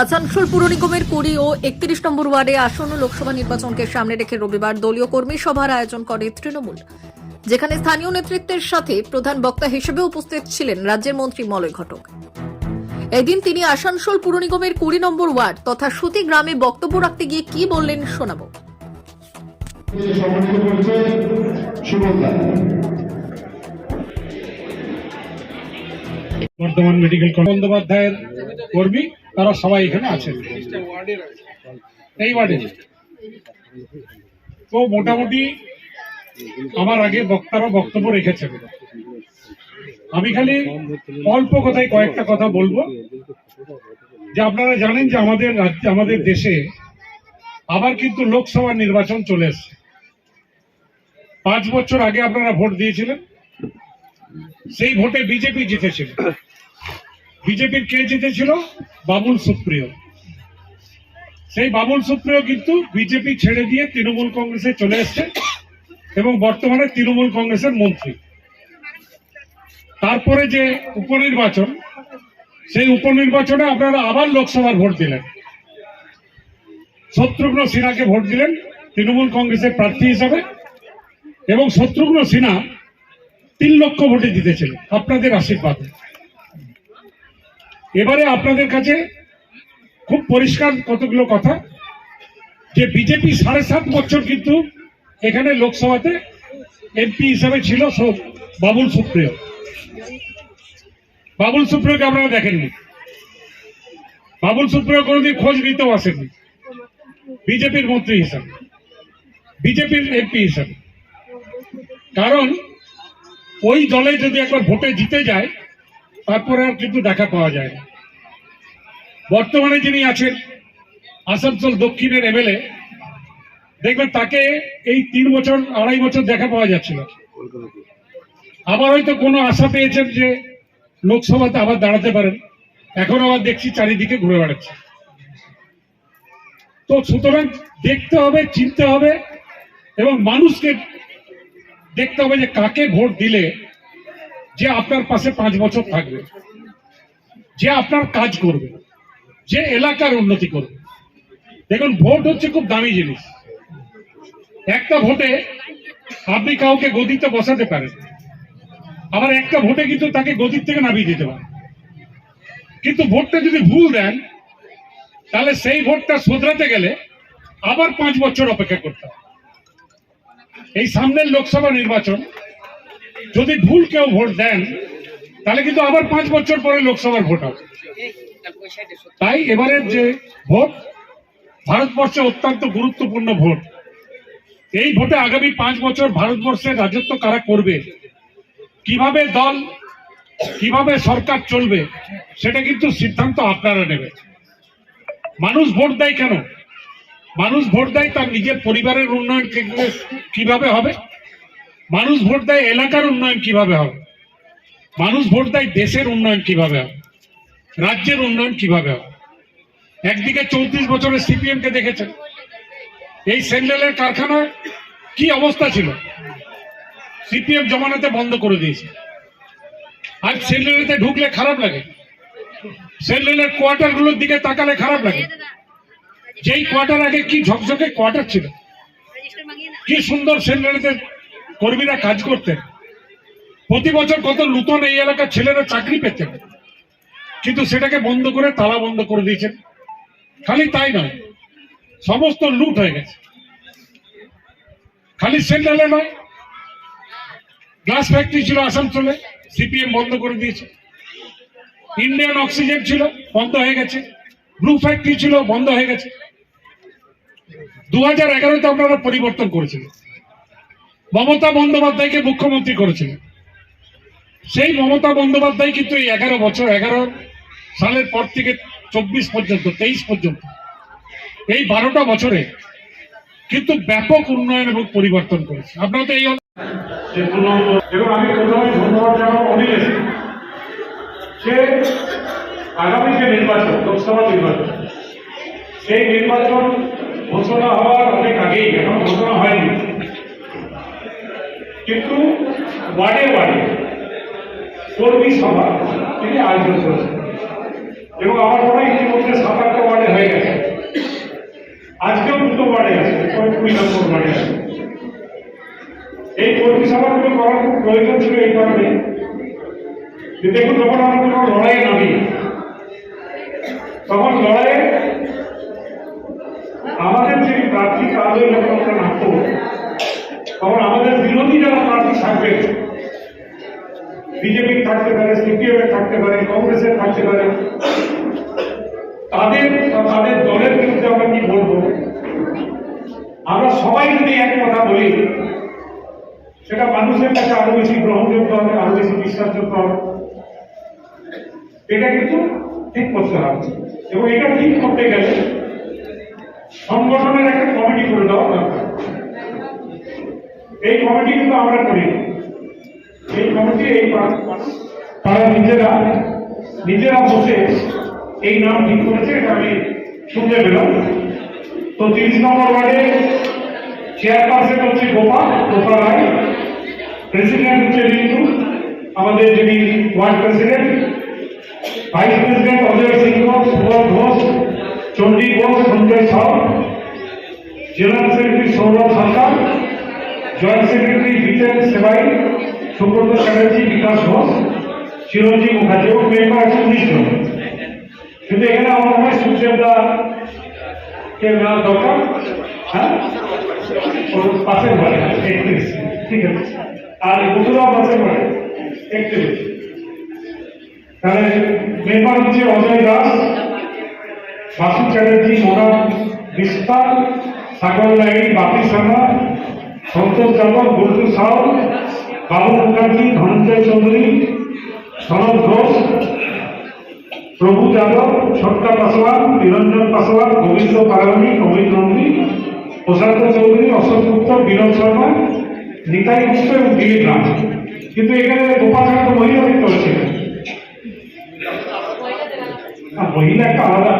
আসানসোল পুর নিগমের কুড়ি ও একত্রিশ নম্বর ওয়ার্ডে আসন্ন লোকসভা নির্বাচনকে সামনে রেখে রবিবার দলীয় কর্মী সভার আয়োজন করে তৃণমূল। যেখানে স্থানীয় নেতৃত্বের সাথে প্রধান বক্তা হিসেবে উপস্থিত ছিলেন রাজ্যের মন্ত্রী মলয় ঘটক। এদিন তিনি আসানসোল পুর নিগমের কুড়ি নম্বর ওয়ার্ড তথা সুতি গ্রামে বক্তব্য রাখতে গিয়ে কি বললেন শোনাবো। বর্ধমান মেডিকেল বন্দ্যোপাধ্যায়ের কর্মী তারা সবাই এখানে আছেন এই ওয়ার্ডে। তো মোটামুটি আমার আগে বক্তারা বক্তব্য রেখেছেন। আমি খালি অল্প কথায় কয়েকটা কথা বলব। যে আপনারা জানেন যে আমাদের রাজ্যে, আমাদের দেশে আবার কিন্তু লোকসভা নির্বাচন চলে এসছে। পাঁচ বছর আগে আপনারা ভোট দিয়েছিলেন। সেই ভোটে বিজেপি জিতেছিল। বিজেপির কে জিতেছিল? বাবুল সুপ্রিয়। সেই বাবুল সুপ্রিয় কিন্তু বিজেপি ছেড়ে দিয়ে তৃণমূল কংগ্রেসে চলে এসছে এবং বর্তমানে তৃণমূল কংগ্রেসের মন্ত্রী। তারপরে যে উপনির্বাচন, সেই উপনির্বাচনে আপনারা আবার লোকসভার ভোট দিলেন। শত্রুঘ্ন সিনহাকে ভোট দিলেন তৃণমূল কংগ্রেসের প্রার্থী হিসাবে এবং শত্রুঘ্ন সিনহা তিন লক্ষ ভোটে জিতেছিল। আপনাদের আশীর্বাদে। এবারে আপনাদের কাছে খুব পরিষ্কার কতগুলো কথা যে বিজেপি সাড়ে সাত বছর কিন্তু এখানে লোকসভাতে এমপি হিসাবে ছিল বাবুল সুপ্রিয়। বাবুল সুপ্রিয়কে আপনারা দেখেননি। বাবুল সুপ্রিয় কোনোদিন খোঁজ নিতেও আসেননি। বিজেপির মন্ত্রী হিসাবে, বিজেপির এমপি হিসাবে। কারণ ওই দলে যদি একবার ভোটে জিতে যায় তারপরে আর কিন্তু দেখা পাওয়া যায় না বর্তমানে যিনি আছেন, আসানসোল দক্ষিণের এমএলএ দেখবেন তাকে এই তিন বছর, আড়াই বছর দেখা পাওয়া যাচ্ছিল। আবার হয়তো কোনো আশা পেয়েছেন যে লোকসভাতে আবার দাঁড়াতে পারেন। এখন আবার দেখছি চারিদিকে ঘুরে বেড়াচ্ছে। তো সুতরাং দেখতে হবে, চিনতে হবে এবং মানুষকে দেখতে হবে যে কাকে ভোট দিলে যে আপনার পাশে পাঁচ বছর থাকবে, যে আপনার কাজ করবে, যে এলাকার উন্নতি করবে। দেখুন, ভোট হচ্ছে খুব দামি জিনিস। একটা ভোটে আপনি কাউকে গদিতে বসাতে পারেন। আবার একটা ভোটে কিন্তু তাকে গদির থেকে নামিয়ে দিতে পারেন। কিন্তু ভোটটা যদি ভুল দেন, তাহলে সেই ভোটটা শোধরাতে গেলে আবার পাঁচ বছর অপেক্ষা করতে এই সামনের লোকসভা নির্বাচন যদি ভুল কেউ ভোট দেন, তাহলে কিন্তু আবার পাঁচ বছর পরে লোকসভার ভোট হবে। তাই এবারের যে ভোট, ভারতবর্ষে অত্যন্ত গুরুত্বপূর্ণ ভোট। এই ভোটে আগামী পাঁচ বছর ভারতবর্ষের রাজত্ব কারা করবে? কীভাবে দল, কীভাবে সরকার চলবে, সেটা কিন্তু সিদ্ধান্ত আপনারা নেবে। মানুষ ভোট দেয় কেন? মানুষ ভোট দেয় তার নিজের পরিবারের উন্নয়ন কীভাবে হবে? মানুষ ভোট দেয় এলাকার উন্নয়ন কীভাবে হবে? মানুষ ভোট দেয় দেশের উন্নয়ন কীভাবে হবে? রাজ্যের উন্নয়ন কীভাবে হবে? একদিকে চৌত্রিশ বছরের সিপিএম কে দেখেছেন। এই স্যান্ডেলের কারখানা কি অবস্থা ছিল? সিপিএম জমানাতে বন্ধ করে দিয়েছে। আর স্যান্ডেলেতে ঢুকলে খারাপ লাগে। স্যান্ডেলের কোয়ার্টারগুলোর দিকে তাকালে খারাপ লাগে। যেই কোয়ার্টার আগে কি ঝকঝকে কোয়ার্টার ছিল? কি সুন্দর সেন্টারেতে কর্মীরা কাজ করতেন। প্রতি বছর কত নূতন এই এলাকার ছেলেরা চাকরি পেতেন। কিন্তু সেটাকে বন্ধ করে তালা বন্ধ করে দিয়েছেন। খালি তাই নয়, সমস্ত লুট হয়ে গেছে। খালি সেন্ট্রালে নয়, গ্লাস ফ্যাক্টরি ছিল আসানসোলে, সিপিএম বন্ধ করে দিয়েছে। ইন্ডিয়ান অক্সিজেন ছিল বন্ধ হয়ে গেছে। ব্লু ফ্যাক্টরি ছিল বন্ধ হয়ে গেছে। দু হাজার এগারোতে আপনারা পরিবর্তন করেছিলেন। মমতা বন্দ্যোপাধ্যায়কে মুখ্যমন্ত্রী করেছিলেন। সেই মমতা বন্দ্যোপাধ্যায় কিন্তু এই এগারো বছর, এগারো সালের পর থেকে চব্বিশ পর্যন্ত, তেইশ পর্যন্ত, এই বারোটা বছরে কিন্তু ব্যাপক উন্নয়ন এবং পরিবর্তন করেছে। আপনারা তো এই এবং আমি আগামী যে নির্বাচন, লোকসভা নির্বাচন। সেই নির্বাচন ঘোষণা হওয়ার অনেক আগেই, এখন ঘোষণা হয়নি। কিন্তু ওয়ার্ডে ওয়ার্ডে কর্মী সভা, তিনি আয়োজন করেছেন। এবং আমার মনে হয় ইতিমধ্যে সাত আটটা ওয়ার্ডে হয়ে গেছে। আজকেও দুটো ওয়ার্ডে আছে কুড়ি নম্বর ওয়ার্ডে আছে। এই কর্মী সভাগুলো করার খুব প্রয়োজন ছিল এই কারণে। যে দেখুন, যখন আমরা কোনো লড়াই নামি, তখন লড়াইয়ে আমাদের যে প্রার্থী কাজে যখন আমরা নামতে তখন আমাদের বিরোধী যারা প্রার্থী থাকবে, বিজেপি থাকতে পারে, সিপিএম এর থাকতে পারে কংগ্রেসের থাকতে পারে, তাদের তাদের দলের বিরুদ্ধে আমরা কি বলব? আমরা সবাই যদি এক কথা বলি, সেটা মানুষের কাছে আরও বেশি গ্রহণযোগ্য হবে, আরও বেশি বিশ্বাসযোগ্য হবে। এটা কিন্তু ঠিক করতে হবে। এবং এটা ঠিক করতে গেলে সংগঠনের একটা কমিটি করে দেওয়া দরকার। এই কমিটি কিন্তু আমরা করি। এই কমিটি, এই তারা নিজেরা নিজেরা বসে এই নাম ঠিক করেছে, এটা আমি শুনতে পেলাম। তো তিরিশ নম্বর ওয়ার্ডে চেয়ারপারসন হচ্ছে গোপাল গোপাল রায়, প্রেসিডেন্ট হচ্ছে রিন্টু, আমাদের যিনি ward president, vice president Ajay Singha Subal Ghosh Chandi Ghosh, Sanjay Sau, general secretary Sourav Sarkar joint secretary Jiten Sebai Subrata Chatterjee Bikash Ghosh চিরঞ্জীব মুখার্জি এবং মেম্বার আছে উনিশ জন। কিন্তু এখানে আমার মনে হয় সুখদেবদা কে নেওয়ার দরকার? হ্যাঁ? পাশের বাড়ি একত্রিশ। ঠিক আছে। আর বন্ধুরা পাশের বাড়ি একত্রিশ। তাহলে মেম্বার হচ্ছে অজয় দাস, বাসু চ্যাটার্জি মোনা বিস্তার সাগর লাইনি বাপি শর্মা সন্তোষ যাদব গুলটু সাউ বাবু মুখার্জি ধনঞ্জয় চৌধুরী সনদ ঘোষ প্রভু যাদব ছোট্টা পাসওয়ান নিরঞ্জন পাসওয়ান গোবিন্দ পারানি অমিত নন্দী প্রশান্ত চৌধুরী অশোক গুপ্ত বিনোদ শর্মা নিতাই গুপ্ত এবং দিলীপ রাম কিন্তু এখানে গোপাল ছাড়া তো মহিলা দেখতে হচ্ছে না। না, মহিলা একটা আলাদা